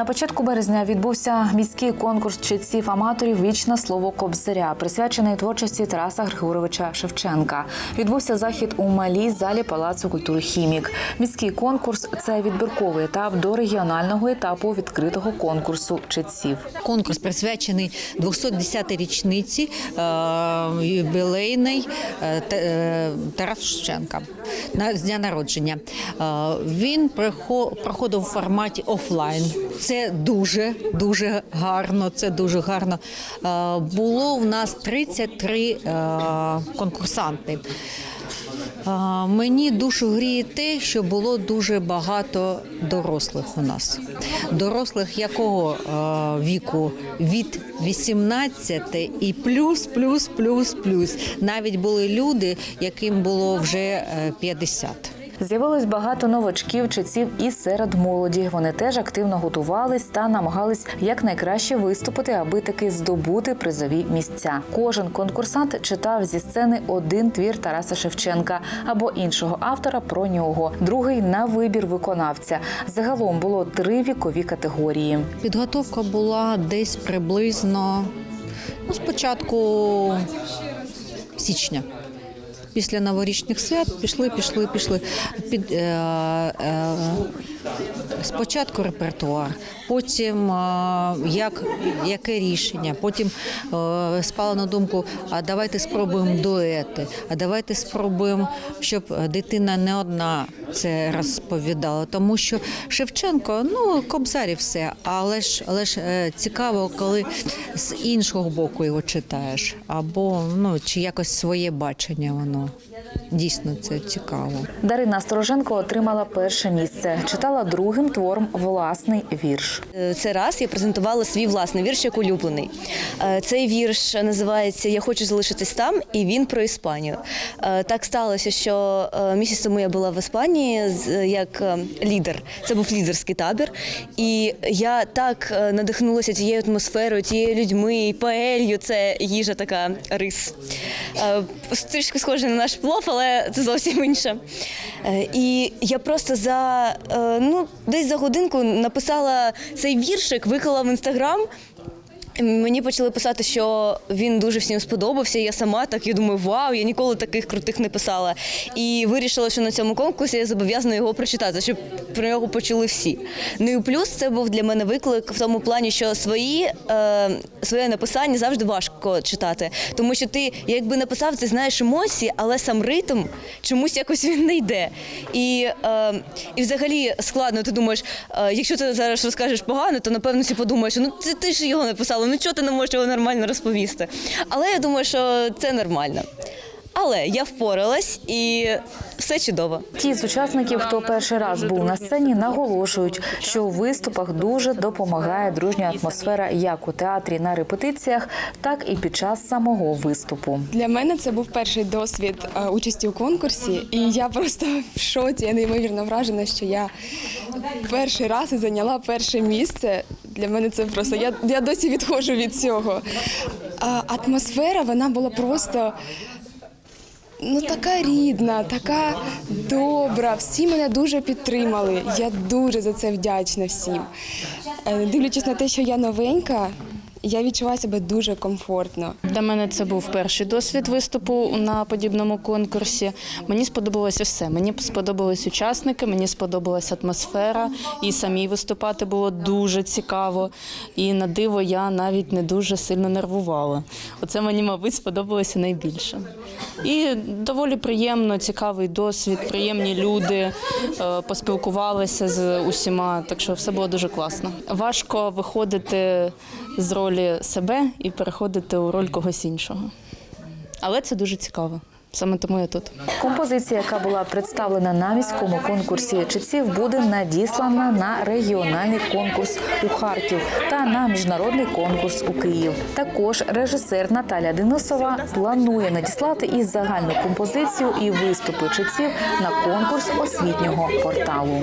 На початку березня відбувся міський конкурс читців аматорів Вічне слово Кобзаря, присвячений творчості Тараса Григоровича Шевченка. Відбувся захід у малій залі Палацу культури Хімік. Міський конкурс це відбірковий етап до регіонального етапу відкритого конкурсу читців. Конкурс присвячений 210-й річниці е, юбілейний е, е, Тараса Шевченка з дня народження. Він проходив у форматі офлайн. Це дуже дуже гарно. Це дуже гарно. Е, було в нас 33 е, конкурсанти. Мені душу гріє те, що було дуже багато дорослих у нас. Дорослих якого е, віку? Від 18 і плюс, плюс, плюс, плюс. Навіть були люди, яким було вже е, 50. З'явилось багато новачків читців і серед молоді. Вони теж активно готувались та намагались якнайкраще виступити, аби таки здобути призові місця. Кожен конкурсант читав зі сцени один твір Тараса Шевченка або іншого автора про нього. Другий на вибір виконавця. Загалом було три вікові категорії. Підготовка була десь приблизно ну, спочатку січня. Після новорічних свят пішли, пішли, пішли. Під, е, е, спочатку репертуар, потім е, як, яке рішення, потім е, спала на думку, а давайте спробуємо дуети, а давайте спробуємо, щоб дитина не одна це розповідала. Тому що Шевченко, ну, кобзарі все, але ж, але ж е, цікаво, коли з іншого боку його читаєш, або ну, чи якось своє бачення воно. Дійсно, це цікаво. Дарина Стороженко отримала перше місце. Читала другим твором власний вірш. Е, Це раз я презентувала свій власний вірш як улюблений. Е, Цей вірш називається Я хочу залишитись там, і він про Іспанію. Е, Так сталося, що місяць тому я була в Іспанії як лідер. Це був лідерський табір. І я так надихнулася тією атмосферою, тією людьми, і паелью. Це їжа така рис. Трішки схоже на наш плов, але це зовсім інше. Е, І я просто за е, ну десь за годинку написала цей віршик, виклала в інстаграм. Мені почали писати, що він дуже всім сподобався. Я сама так я думаю, вау, я ніколи таких крутих не писала. І вирішила, що на цьому конкурсі я зобов'язана його прочитати, щоб про нього почули всі. Ну і плюс це був для мене виклик в тому плані, що свої е, своє написання завжди важко читати, тому що ти якби написав, ти знаєш емоції, але сам ритм чомусь якось він не йде. І, е, і взагалі складно. Ти думаєш, е, якщо ти зараз розкажеш погано, то напевно всі подумають, що ну це ти ж його написала, ну чого ти не можеш його нормально розповісти. Але я думаю, що це нормально. Але я впоралась і все чудово. Ті з учасників, хто перший раз був на сцені, наголошують, що у виступах дуже допомагає дружня атмосфера як у театрі на репетиціях, так і під час самого виступу. Для мене це був перший досвід е, участі у конкурсі, і я просто в шоці. Я неймовірно вражена, що я перший раз і зайняла перше місце. Для мене це просто я, я досі відходжу від цього. А, атмосфера вона була просто. Ну, така рідна, така добра. Всі мене дуже підтримали. Я дуже за це вдячна всім. Е, Дивлячись на те, що я новенька, я відчуваю себе дуже комфортно. Для мене це був перший досвід виступу на подібному конкурсі. Мені сподобалося все. Мені сподобались учасники, мені сподобалась атмосфера, і самій виступати було дуже цікаво. І на диво я навіть не дуже сильно нервувала. Оце мені, мабуть, сподобалося найбільше. І доволі приємно, цікавий досвід, приємні люди, е, поспілкувалися з усіма, так що все було дуже класно. Важко виходити з ролі себе і переходити у роль когось іншого. Але це дуже цікаво. Саме тому я тут. Композиція, яка була представлена на міському конкурсі читців, буде надіслана на регіональний конкурс у Харків та на міжнародний конкурс у Київ. Також режисер Наталя Денисова планує надіслати і загальну композицію і виступи читців на конкурс освітнього порталу.